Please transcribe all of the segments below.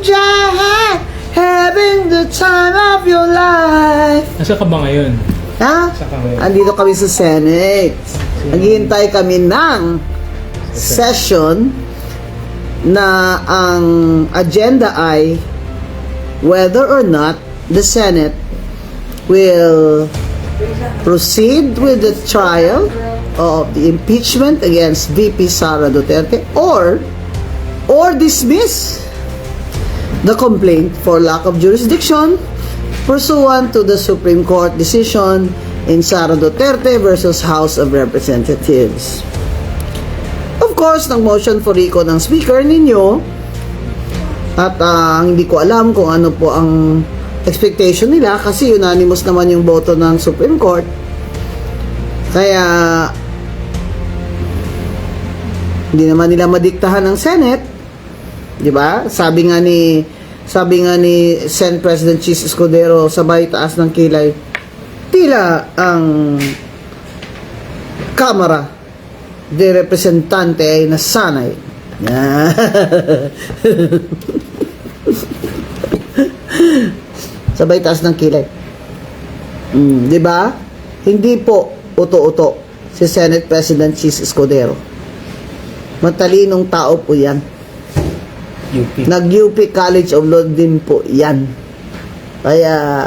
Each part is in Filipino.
dyan, having the time of your life. Nasa ka ba ngayon? Ha? Sa ka ngayon? Andito kami sa Senate. Naghihintay kami ng session na ang agenda ay whether or not the Senate will proceed with the trial of the impeachment against VP Sara Duterte or or dismiss the complaint for lack of jurisdiction pursuant to the Supreme Court decision in Sara Duterte versus House of Representatives. Of course, ng motion for recall ng speaker ninyo at ah, hindi ko alam kung ano po ang expectation nila kasi unanimous naman yung boto ng Supreme Court. Kaya hindi naman nila madiktahan ng Senate. 'Di ba? Sabi nga ni sabi nga ni Senate President Chis Escudero sabay taas ng kilay. Tila ang Kamara de Representante ay nasanay. sabay taas ng kilay. Mm, 'di ba? Hindi po uto-uto si Senate President Chis Escudero. Matalinong tao po 'yan. UP. Nag-UP College of Law din po yan. Kaya,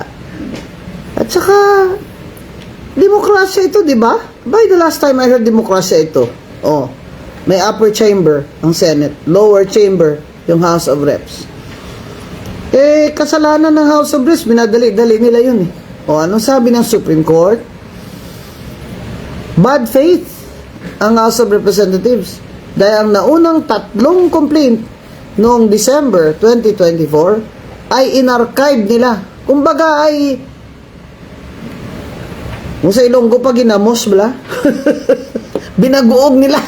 at saka, demokrasya ito, di ba? By the last time I heard demokrasya ito, oh, may upper chamber ang Senate, lower chamber yung House of Reps. Eh, kasalanan ng House of Reps, binadali-dali nila yun eh. O, anong sabi ng Supreme Court? Bad faith ang House of Representatives. Dahil ang naunang tatlong complaint noong December 2024 ay inarchive nila. Kumbaga ay kung sa Ilonggo pa ginamos bala. Binaguog nila.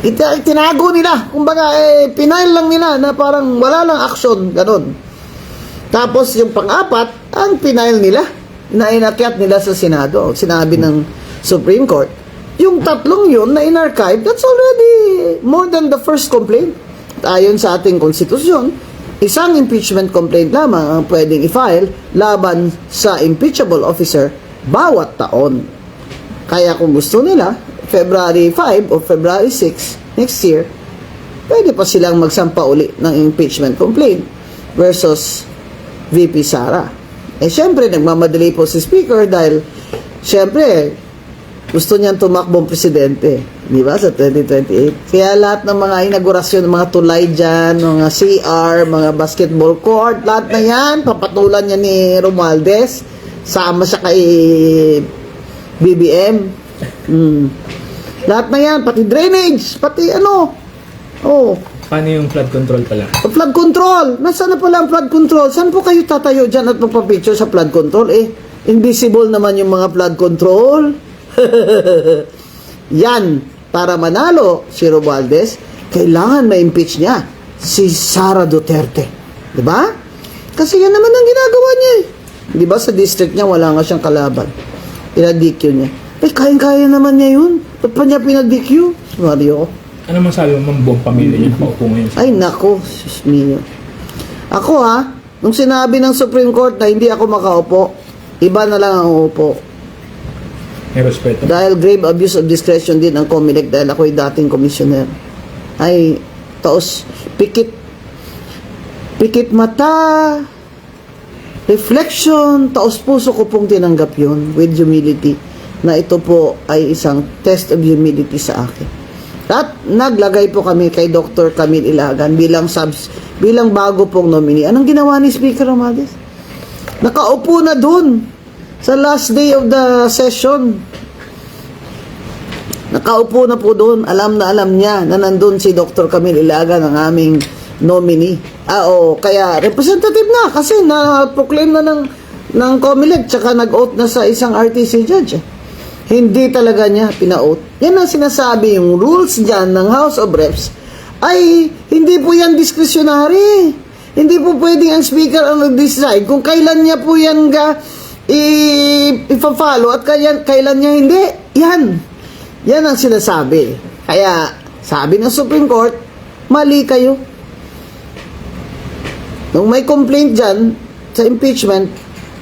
Ita, tinago nila. Kumbaga eh pinail lang nila na parang wala lang action, ganun. Tapos yung pang-apat, ang pinail nila na inakyat nila sa Senado. Sinabi ng Supreme Court, yung tatlong yun na in-archive, that's already more than the first complaint. Ayon sa ating konstitusyon, isang impeachment complaint lamang ang pwedeng i-file laban sa impeachable officer bawat taon. Kaya kung gusto nila, February 5 o February 6 next year, pwede pa silang magsampa uli ng impeachment complaint versus VP Sara. Eh syempre, nagmamadali po si Speaker dahil syempre, gusto niyang tumakbong presidente. Di ba? Sa 2028. Kaya lahat ng mga inaugurasyon, mga tulay dyan, mga CR, mga basketball court, lahat na yan, papatulan niya ni Romualdez. Sama siya kay BBM. Hmm. Lahat na yan, pati drainage, pati ano. Oh, Paano yung flood control pala? flood control. Nasaan na pala ang flood control? Saan po kayo tatayo dyan at magpapicture sa flood control? Eh, invisible naman yung mga flood control. Yan, para manalo si Romualdez, kailangan ma-impeach niya si Sara Duterte. Di ba? Kasi yan naman ang ginagawa niya eh. Di ba sa district niya wala nga siyang kalaban. Pinadikyo niya. Eh, kayang-kaya naman niya yun. Ba't pa niya pinadikyo? Mario. Ano masabi mo mang buong pamilya niyo nakaupo ngayon? Ay, nako, sus mio. Ako ha, nung sinabi ng Supreme Court na hindi ako makaupo, iba na lang ang uupo. May respeto. Dahil grave abuse of discretion din ang COMELEC dahil ako'y dating commissioner. Ay, taos, pikit, pikit mata, reflection, taos puso ko pong tinanggap yun with humility na ito po ay isang test of humility sa akin. At naglagay po kami kay Dr. Camille Ilagan bilang subs, bilang bago pong nominee. Anong ginawa ni Speaker Romades? Nakaupo na dun sa last day of the session. Nakaupo na po doon. Alam na alam niya na nandun si Dr. Camille Ilagan, ang aming nominee. Ah, oo. Kaya representative na kasi na-proclaim na ng, ng COMELEC tsaka nag-oath na sa isang RTC judge. Hindi talaga niya pina-oath. Yan ang sinasabi yung rules dyan ng House of Reps ay hindi po yan discretionary. Hindi po pwedeng ang speaker ang nag-decide kung kailan niya po yan ga i- ipa-follow at kailan, kailan niya hindi. Yan. Yan ang sinasabi. Kaya, sabi ng Supreme Court, mali kayo. Nung may complaint dyan sa impeachment,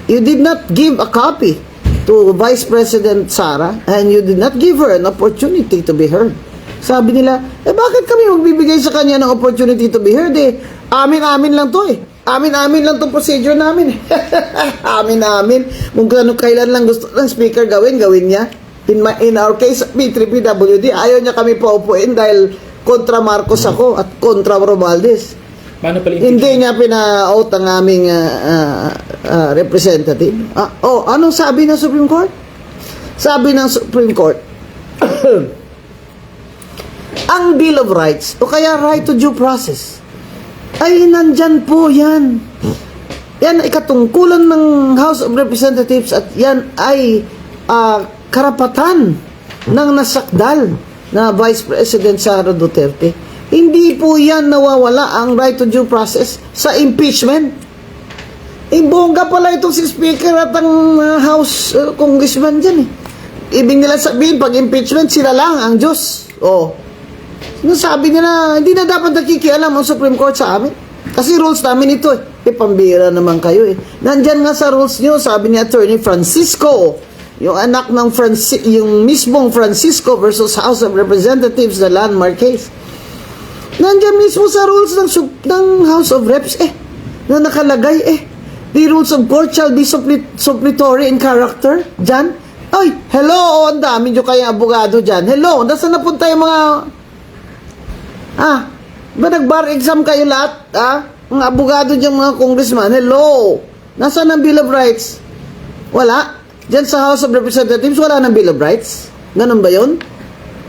you did not give a copy to Vice President Sara and you did not give her an opportunity to be heard. Sabi nila, eh bakit kami magbibigay sa kanya ng opportunity to be heard eh? Amin-amin lang to eh. Amin-amin lang tong procedure namin. Amin-amin. Kung ano kailan lang gusto ng speaker gawin, gawin niya. In, my, in our case, P3PWD, ayaw niya kami paupuin dahil kontra Marcos ako at kontra Romualdez. Paano pala Hindi niya pina-out ang aming ah, ah, ah, representative. Ah, oh, anong sabi ng Supreme Court? Sabi ng Supreme Court, ang Bill of Rights, o kaya right to due process, ay nandyan po yan. Yan ay katungkulan ng House of Representatives at yan ay ah, karapatan ng nasakdal na Vice President Sara Duterte. Hindi po yan nawawala ang right to due process sa impeachment. Eh, bongga pala itong si Speaker at ang uh, House uh, Congressman dyan eh. Ibig nila sabihin, pag impeachment, sila lang ang Diyos. Oh. Sabi nila, hindi na dapat nakikialam ang Supreme Court sa amin. Kasi rules namin ito eh. Eh, pambira naman kayo eh. Nandyan nga sa rules nyo, sabi ni Attorney Francisco, yung anak ng Franci- yung mismong Francisco versus House of Representatives na landmark case. Nandiyan mismo sa rules ng, ng House of Reps eh, na nakalagay eh, the rules of court shall be suppli- in character. Diyan, ay, hello, oh, ang dami nyo kayong abogado dyan. Hello, nasa napunta yung mga, ah, ba nag-bar exam kayo lahat, ah? Mga abogado dyan, mga congressman, hello, nasa ang Bill of Rights? Wala. Diyan sa House of Representatives, wala ng Bill of Rights. Ganun ba yun?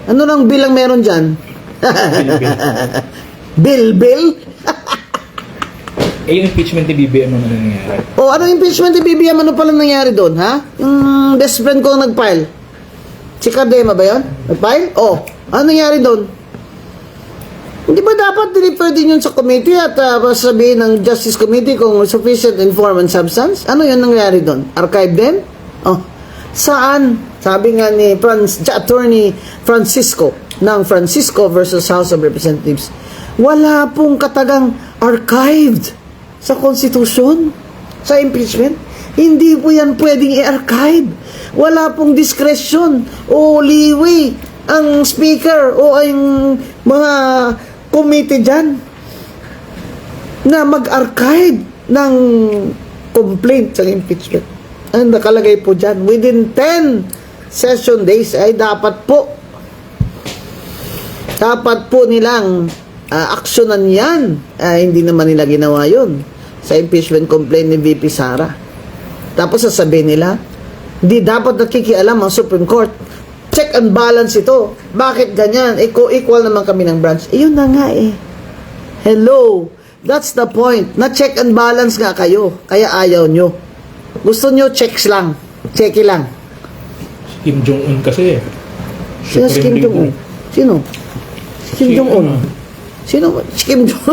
Ano nang bilang meron dyan? Bill, Bill? Eh, yung impeachment ni BBM ano na nangyari? O ano impeachment ni BBM? Ano pala nangyari doon, ha? Yung best friend ko nag-file. Si Cardema ba yun? Nag-file? O, ano nangyari doon? Hindi ba dapat deliver din yun sa committee at uh, sabihin ng Justice Committee kung sufficient in form and substance? Ano yun nangyari doon? Archive din? Oh, saan? Sabi nga ni Franz, Attorney Francisco ng Francisco versus House of Representatives, wala pong katagang archived sa Constitution, sa impeachment. Hindi po yan pwedeng i-archive. Wala pong discretion o leeway ang speaker o ang mga committee dyan na mag-archive ng complaint sa impeachment. Ang nakalagay po dyan, within 10 session days ay dapat po dapat po nilang ah, aksyonan yan. Ah, hindi naman nila ginawa yun sa impeachment complaint ni VP Sara. Tapos sasabihin nila, hindi dapat nakikialam ang Supreme Court. Check and balance ito. Bakit ganyan? Equal, equal naman kami ng branch. Eh, yun na nga eh. Hello. That's the point. Na check and balance nga kayo. Kaya ayaw nyo. Gusto nyo checks lang. Checky lang. Si Kim Jong-un kasi eh. Sino si Kim Jong-un? Sino? Si Kim Si Jong-un. ano? Sino? Si Kim Jong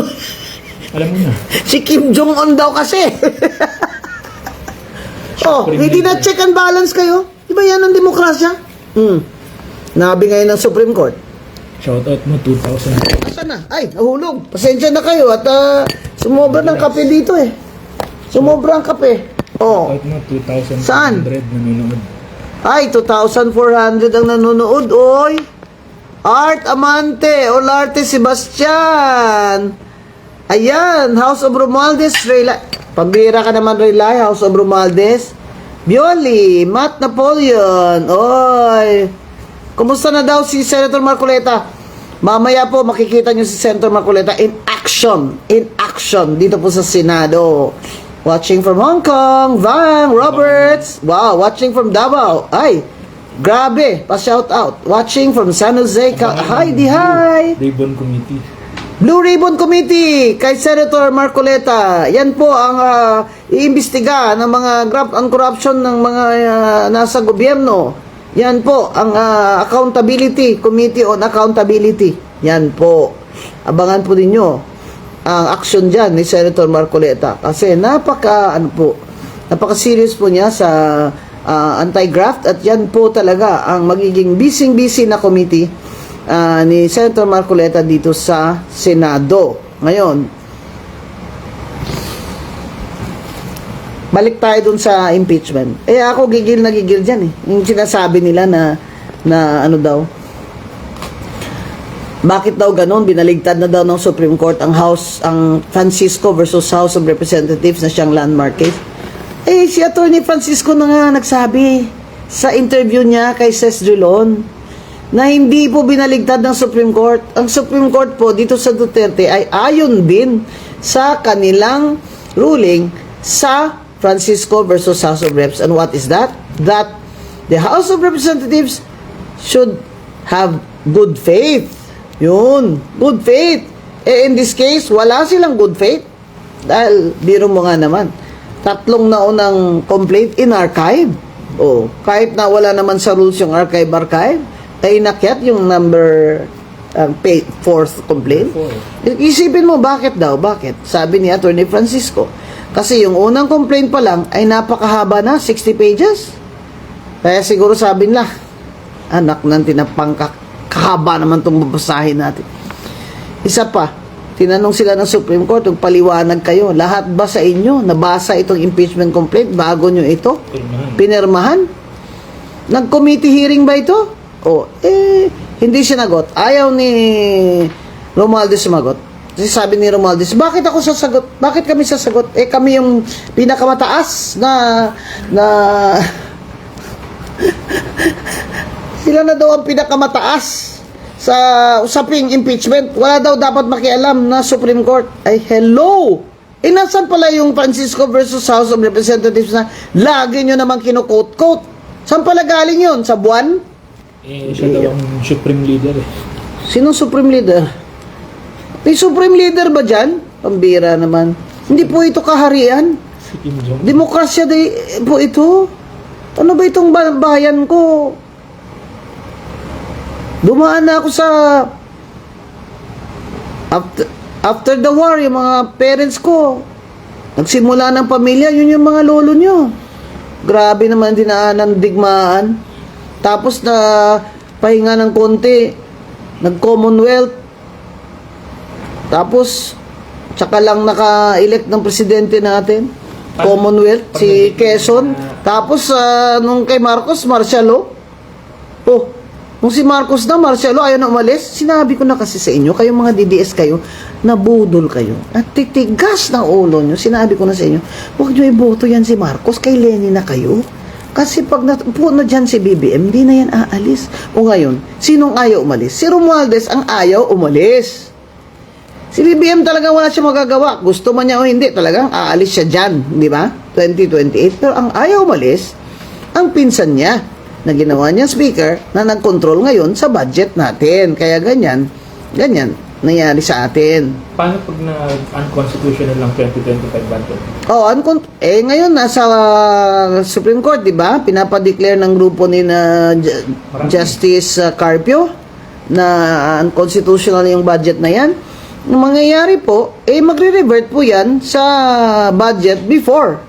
Alam mo na. Si Kim Jong-un daw kasi. oh, hindi na check and balance kayo. Di ba yan ang demokrasya? Hmm. Nabi ngayon ng Supreme Court. Shoutout mo, 2000. Asan na? Ay, nahulog. Pasensya na kayo at ah, sumobra ng kape dito eh. Sumobra ang kape. Oh. Shoutout mo, 2,100 Saan? nanonood. Ay, 2,400 ang nanonood. Oy! Art Amante, Olarte Sebastian. Ayan, House of Romualdez, Rayla. Pambira ka naman, Rayla, House of Romualdez. Bioli, Matt Napoleon. Oy! Kumusta na daw si Senator Marcoleta? Mamaya po makikita nyo si Senator Marcoleta in action. In action dito po sa Senado. Watching from Hong Kong, Vang Roberts. Wow, watching from Davao. Ay, grabe, pa-shout out. Watching from San Jose. Ka- hi, di hi. Ribbon Committee. Blue Ribbon Committee kay Senator Marcoleta. Yan po ang ah, iimbestiga ng mga graft and corruption ng mga ah, nasa gobyerno. Yan po ang ah, Accountability Committee on Accountability. Yan po. Abangan po ninyo ang action diyan ni Senator Marcoleta kasi napaka ano po napaka-serious po niya sa ah, anti-graft at yan po talaga ang magiging busy-busy na committee ah, ni Senator Marcoleta dito sa Senado. Ngayon, balik tayo dun sa impeachment. Eh ako gigil na gigil dyan eh. Yung sinasabi nila na, na ano daw, bakit daw ganon? Binaligtad na daw ng Supreme Court ang House, ang Francisco versus House of Representatives na siyang landmark case. Eh, si Attorney Francisco na nga nagsabi sa interview niya kay Ses Drilon na hindi po binaligtad ng Supreme Court. Ang Supreme Court po dito sa Duterte ay ayon din sa kanilang ruling sa Francisco versus House of Reps. And what is that? That the House of Representatives should have good faith. Yun, good faith. Eh, in this case, wala silang good faith. Dahil, biro mo nga naman, tatlong naunang complaint in archive. O, kahit na wala naman sa rules yung archive-archive, ay inakyat yung number um, pay, fourth complaint. Four. Isipin mo, bakit daw? Bakit? Sabi ni Attorney Francisco. Kasi yung unang complaint pa lang ay napakahaba na, 60 pages. Kaya siguro sabi nila, anak ng tinapangkak, kahaba naman itong babasahin natin. Isa pa, tinanong sila ng Supreme Court, kung paliwanag kayo, lahat ba sa inyo nabasa itong impeachment complaint bago nyo ito? Pinirmahan? Nag-committee hearing ba ito? O, eh, hindi sinagot. Ayaw ni Romualdez sumagot. Kasi sabi ni Romualdez, bakit ako sasagot? Bakit kami sasagot? Eh, kami yung pinakamataas na, na, sila na daw ang pinakamataas sa usaping impeachment. Wala daw dapat makialam na Supreme Court. Ay, hello! Eh, nasan pala yung Francisco versus House of Representatives na lagi nyo naman kinukot-quote? Saan pala galing yun? Sa buwan? Eh, siya daw ang supreme leader eh. Sinong Supreme Leader? May Supreme Leader ba dyan? Pambira naman. Hindi po ito kaharian. Si Kim Jong. Demokrasya di po ito. Ano ba itong ba- bayan ko? Dumaan na ako sa after, after the war, yung mga parents ko. Nagsimula ng pamilya, yun yung mga lolo nyo. Grabe naman dinaanan digmaan. Tapos na pahinga ng konti, nag-commonwealth. Tapos, tsaka lang naka-elect ng presidente natin. Commonwealth, si Quezon. Tapos, ah, nung kay Marcos, martial law. Oh, nung si Marcos na, martial law, ayaw na umalis. Sinabi ko na kasi sa inyo, kayong mga DDS kayo, nabudol kayo. At titigas ng ulo nyo. Sinabi ko na sa inyo, huwag nyo iboto yan si Marcos, kay Lenny na kayo. Kasi pag natupo na dyan si BBM, hindi na yan aalis. O ngayon, sinong ayaw umalis? Si Romualdez ang ayaw umalis. Si BBM talaga wala siya magagawa. Gusto man niya o hindi, talagang aalis siya dyan, di ba? 2028. Pero ang ayaw umalis, ang pinsan niya na ginawa niya speaker na nag-control ngayon sa budget natin. Kaya ganyan, ganyan, nangyari sa atin. Paano pag na unconstitutional lang 2025 budget? Oh, uncon- eh ngayon nasa uh, Supreme Court, 'di ba? Pinapa-declare ng grupo ni na Ju-. Justice uh, Carpio na unconstitutional yung budget na 'yan. Ang mangyayari po, eh magre-revert po 'yan sa budget before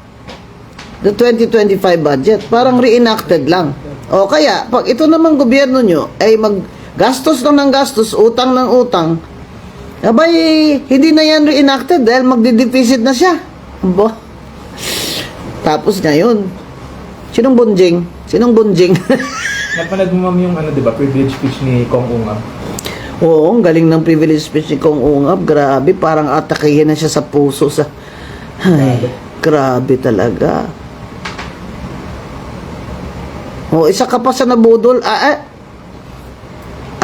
the 2025 budget. Parang reenacted lang. O kaya, pag ito namang gobyerno nyo ay maggastos lang ng gastos, utang ng utang, abay, hindi na yan reenacted dahil magdi-deficit na siya. Aba. Tapos ngayon, sinong bunjing? Sinong bunjing? Ma'am yung ano, di ba, privilege speech ni Kong Unga. Oo, ang galing ng privilege speech ni Kong Ungab. Grabe, parang atakihin na siya sa puso. Sa... Ay, grabe talaga. O, isa ka pa sa nabudol. Ah, ah.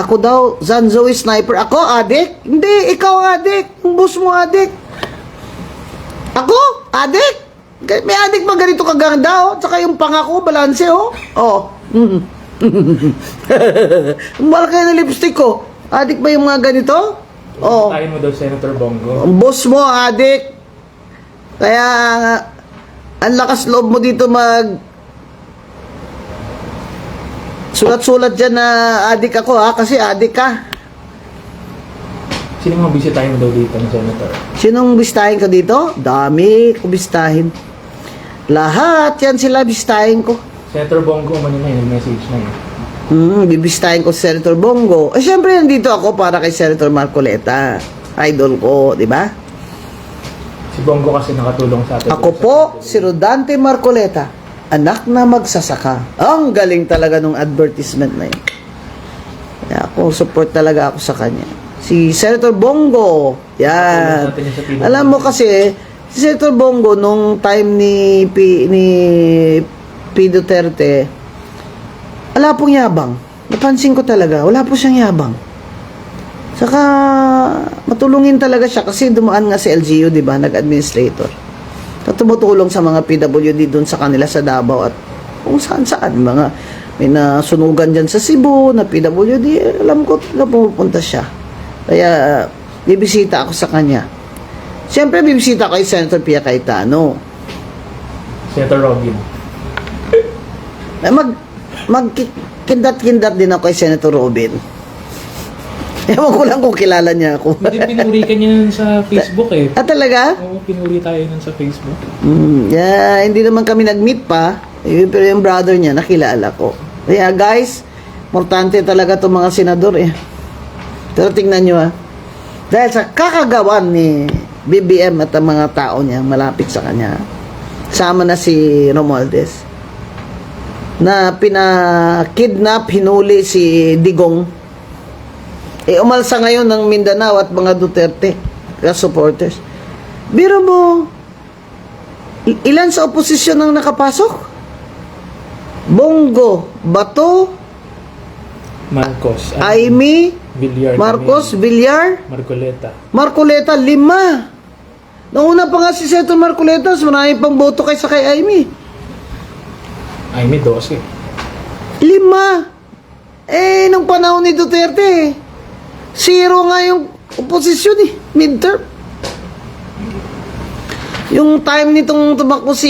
Ako daw, Zanzoe Sniper. Ako, adik? Hindi, ikaw adik. Ang boss mo adik. Ako? Adik? May adik ba ganito kaganda, oh? Tsaka yung pangako, balanse, oh. Oh. Mm. Malaki na lipstick ko. Adik ba yung mga ganito? Oh. Tayo mo daw Senator Bongo. Ang boss mo, adik. Kaya, ang lakas loob mo dito mag... Sulat-sulat dyan na adik ako ha, kasi adik ka. Sino mga bisitahin mo daw dito Senator? Sinong bistahin ko dito? Dami ko bistahin. Lahat yan sila bistahin ko. Senator Bongo, man yun na message na yun. Hmm, bibistahin ko si Senator Bongo. Eh, syempre, nandito ako para kay Senator Marcoleta. Idol ko, di ba? Si Bongo kasi nakatulong sa atin. Ako po, si Rodante Marcoleta, anak na magsasaka. Ang galing talaga nung advertisement na yun. Kaya ako, support talaga ako sa kanya. Si Senator Bongo, yan. Alam mo kasi, si Senator Bongo, nung time ni P, ni P. Duterte, wala pong yabang. Napansin ko talaga, wala po siyang yabang. Saka, matulungin talaga siya kasi dumaan nga si LGU, di ba, nag-administrator. Na tumutulong sa mga PWD doon sa kanila sa Davao at kung saan saan. Mga, may nasunugan dyan sa Cebu na PWD, alam ko na pumupunta siya. Kaya, bibisita ako sa kanya. Siyempre, bibisita ko kay Senator Pia Cayetano. Senator Robin. Eh, mag, mag kindat-kindat din ako kay Senator Robin. Ewan ko lang kung kilala niya ako. Hindi pinuri ka niya nun sa Facebook eh. ah, talaga? Oo, pinuri tayo nun sa Facebook. Mm, yeah, hindi naman kami nag-meet pa. Eh, Pero yung brother niya, nakilala ko. Kaya guys, importante talaga itong mga senador eh. Pero tingnan nyo ah. Dahil sa kakagawan ni BBM at ang mga tao niya malapit sa kanya, sama na si Romualdez, na pina-kidnap, hinuli si Digong. Eh, umalsa ngayon ng Mindanao at mga Duterte na supporters. Biro mo, Ilan sa oposisyon ang nakapasok? Bongo, Bato, Marcos. Aimee, Villar. Marcos, Villar, Marcoleta. Marcoleta, lima. Nauna pa nga si Senator Marcoleta, marami pang boto kaysa kay Aimee. Ay, may 12. Lima. Eh, nung panahon ni Duterte, zero nga yung oposisyon eh, midterm. Yung time nitong tumakbo si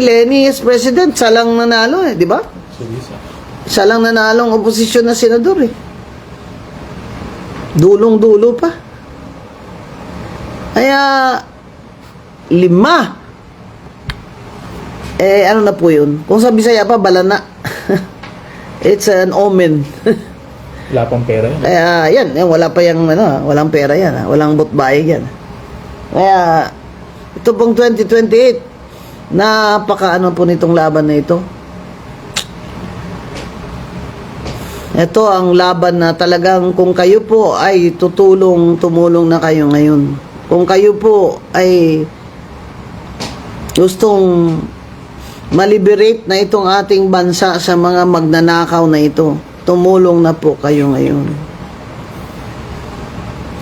Lenny as president, salang nanalo eh, di ba? Siya lang nanalong oposisyon na senador eh. Dulong-dulo pa. Kaya, lima. Eh, ano na po yun? Kung sa Bisaya pa, balana. It's an omen. Wala pang pera yun. Kaya, yan, yan, wala pa yung, ano, walang pera yan, ah, walang botbayig yan. Kaya, ito pong 2028, napaka ano po nitong laban na ito. Ito ang laban na talagang kung kayo po ay tutulong, tumulong na kayo ngayon. Kung kayo po ay gustong maliberate na itong ating bansa sa mga magnanakaw na ito, tumulong na po kayo ngayon.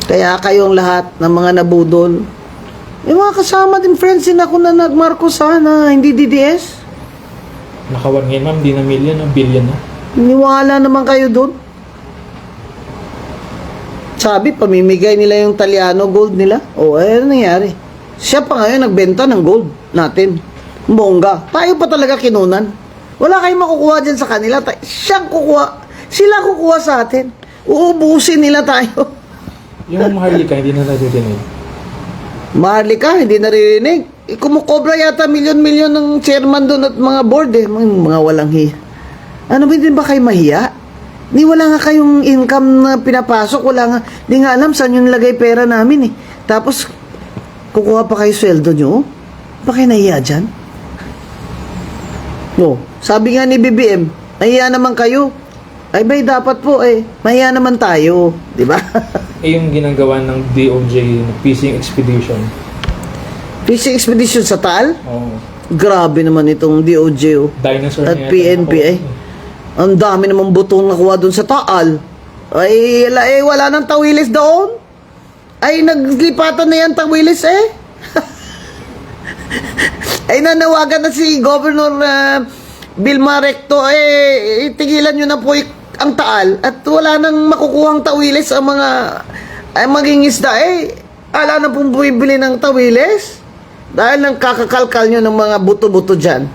Kaya kayong lahat ng mga nabudol, yung mga kasama din friends din ako na nagmarko sana, hindi DDS. Nakawan ngayon ma'am, di na million, ang billion na. Niwala naman kayo doon. Sabi, pamimigay nila yung Taliano gold nila. O, eh, ano nangyari? Siya pa ngayon nagbenta ng gold natin. Bongga. Tayo pa talaga kinunan. Wala kayong makukuha dyan sa kanila. Siyang kukuha. Sila kukuha sa atin. Uubusin nila tayo. Yung Maharlika, hindi na naririnig. Maharlika, hindi naririnig. Eh, kumukobra yata milyon-milyon ng chairman doon at mga board eh. Mga, mga walang hiya. Ano ba din ba kayo mahiya? Ni wala nga kayong income na pinapasok, wala nga, di nga alam saan yung lagay pera namin eh. Tapos, kukuha pa kayo sweldo nyo? Ba kayo nahiya dyan? No, sabi nga ni BBM, nahiya naman kayo. Ay bay, dapat po eh, mahiya naman tayo. Di ba? Eh yung ginagawa ng DOJ, fishing expedition. Fishing expedition sa Taal? Oh, Grabe naman itong DOJ oh. dinosaur At na PNP eh. Ang dami namang butong nakuha doon sa Taal. Ay, ala, eh, wala nang tawilis doon. Ay, naglipatan na yan tawilis eh. ay, nanawagan na si Governor uh, Vilma Recto, eh, tigilan nyo na po ang Taal at wala nang makukuhang tawilis ang mga ay maging isda eh. Ala na pong bumibili ng tawilis. Dahil nang kakakalkal nyo ng mga buto-buto dyan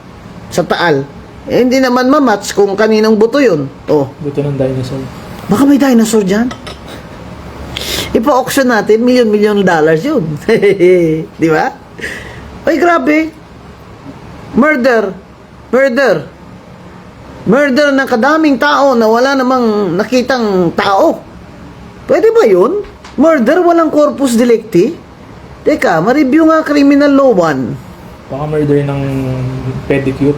sa Taal. Eh, hindi naman mamatch kung kaninong buto yun. Oh, Buto ng dinosaur. baka may dinosaur dyan. Ipa-auction natin, milyon-milyon dollars yun. Di ba? Ay, grabe. Murder. Murder. Murder ng kadaming tao na wala namang nakitang tao. Pwede ba yun? Murder, walang corpus delicti? Teka, ma-review nga criminal law 1. Baka murder ng pedicure.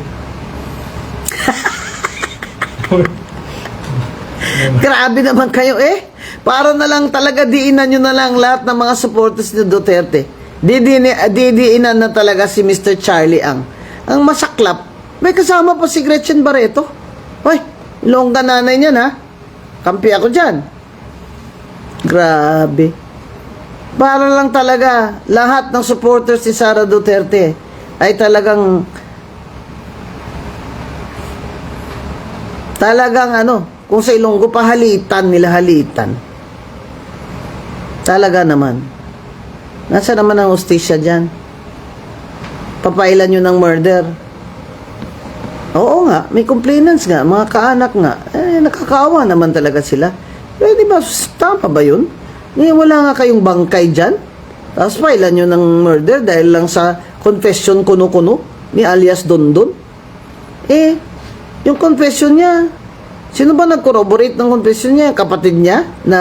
Grabe naman kayo eh. Para na lang talaga diinan nyo na lang lahat ng mga supporters ni Duterte. Didini, didiinan na talaga si Mr. Charlie Ang. Ang masaklap, may kasama pa si Gretchen Barreto. Hoy, longga nanay niyan ha. Kampi ako dyan. Grabe. Para lang talaga lahat ng supporters ni Sara Duterte ay talagang talagang ano, kung sa Ilonggo pa halitan nila halitan. Talaga naman. Nasa naman ang hostisya dyan? Papailan nyo ng murder. Oo nga, may complainants nga, mga kaanak nga. Eh, nakakaawa naman talaga sila. Eh, di ba, tama ba yun? Eh, wala nga kayong bangkay dyan. Tapos pailan nyo ng murder dahil lang sa confession kuno-kuno ni alias Dondon. Eh, yung confession niya, sino ba nag-corroborate ng confession niya? Kapatid niya na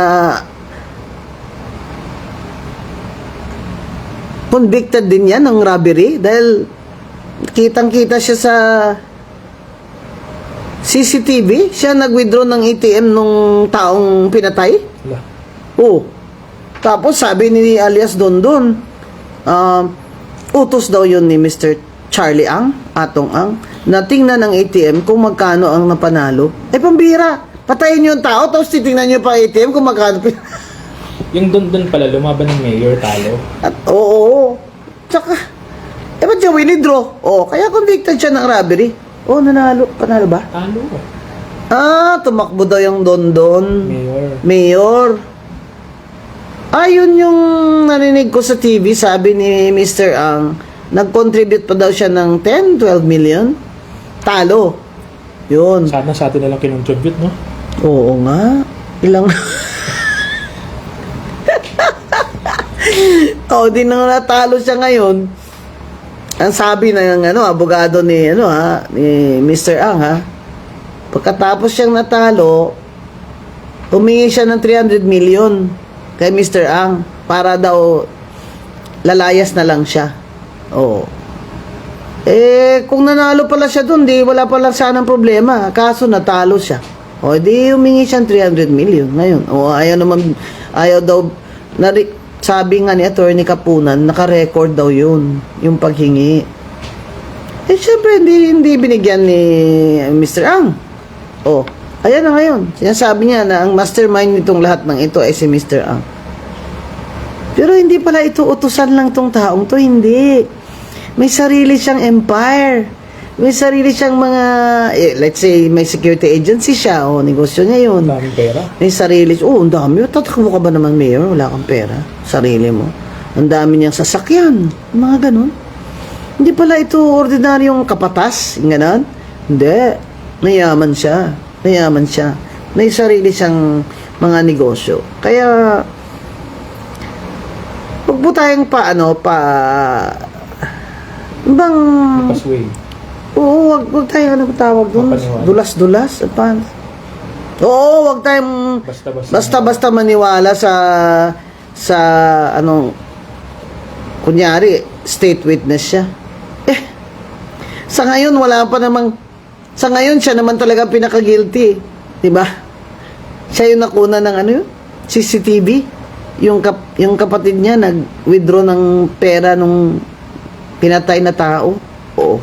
convicted din yan ng robbery dahil kitang-kita siya sa CCTV. Siya nag-withdraw ng ATM nung taong pinatay. Oo. Tapos sabi ni alias Dondon, um, utos daw yun ni Mr. Charlie Ang, Atong Ang, na tingnan ng ATM kung magkano ang napanalo. Eh, pambira. Patayin niyo yung tao, tapos titingnan niyo pa ATM kung magkano. Yung doon doon pala, lumaban ng mayor, talo. At. Tsaka, eh, ba't siya winidraw? Oo, kaya convicted siya ng robbery. Oo, nanalo. Panalo ba? Talo. Ah, tumakbo daw yung Dondon. Mayor. Mayor. Ayun yung narinig ko sa TV, sabi ni Mr. Ang, nag-contribute pa daw siya ng 10, 12 million. Talo. Yun. Sana sa atin na lang kinontribute, no? Oo nga. Ilang... Oo, di nang natalo siya ngayon. Ang sabi ng ano, abogado ni ano ha, ni Mr. Ang ha. Pagkatapos siyang natalo, humingi siya ng 300 million kay Mr. Ang para daw lalayas na lang siya. Oo. Eh, kung nanalo pala siya doon, di wala pala sanang problema. Kaso natalo siya. O, di humingi siyang 300 million ngayon. O, ayaw naman, ayaw daw, nari, sabi nga ni Attorney Kapunan, naka-record daw yun, yung paghingi. Eh, syempre, hindi, hindi binigyan ni Mr. Ang. O, ayan na ngayon. Sinasabi niya na ang mastermind nitong lahat ng ito ay si Mr. Ang. Pero hindi pala ito utusan lang tong taong to, hindi. May sarili siyang empire. May sarili siyang mga, eh, let's say, may security agency siya, o negosyo niya yun. Ang daming pera. May sarili. Oh, ang dami. Tatakbo ka ba naman, Mayor? Wala kang pera. Sarili mo. Ang dami niyang sasakyan. Mga ganun. Hindi pala ito ordinaryong kapatas. Ganon. Hindi. Mayaman siya. Mayaman siya. May sarili siyang mga negosyo. Kaya, huwag po tayong pa, ano, pa, bang, Pasway. Oo, wag, wag tayo, ano ba tawag doon? Mapaniwala. Dulas-dulas? Apa? Oo, wag tayong Basta-basta. basta-basta maniwala sa sa ano kunyari state witness siya. Eh, sa ngayon wala pa namang sa ngayon siya naman talaga pinaka-guilty, 'di ba? Siya yung nakuna ng ano yun? CCTV. Yung kap, yung kapatid niya nag-withdraw ng pera nung pinatay na tao. Oo.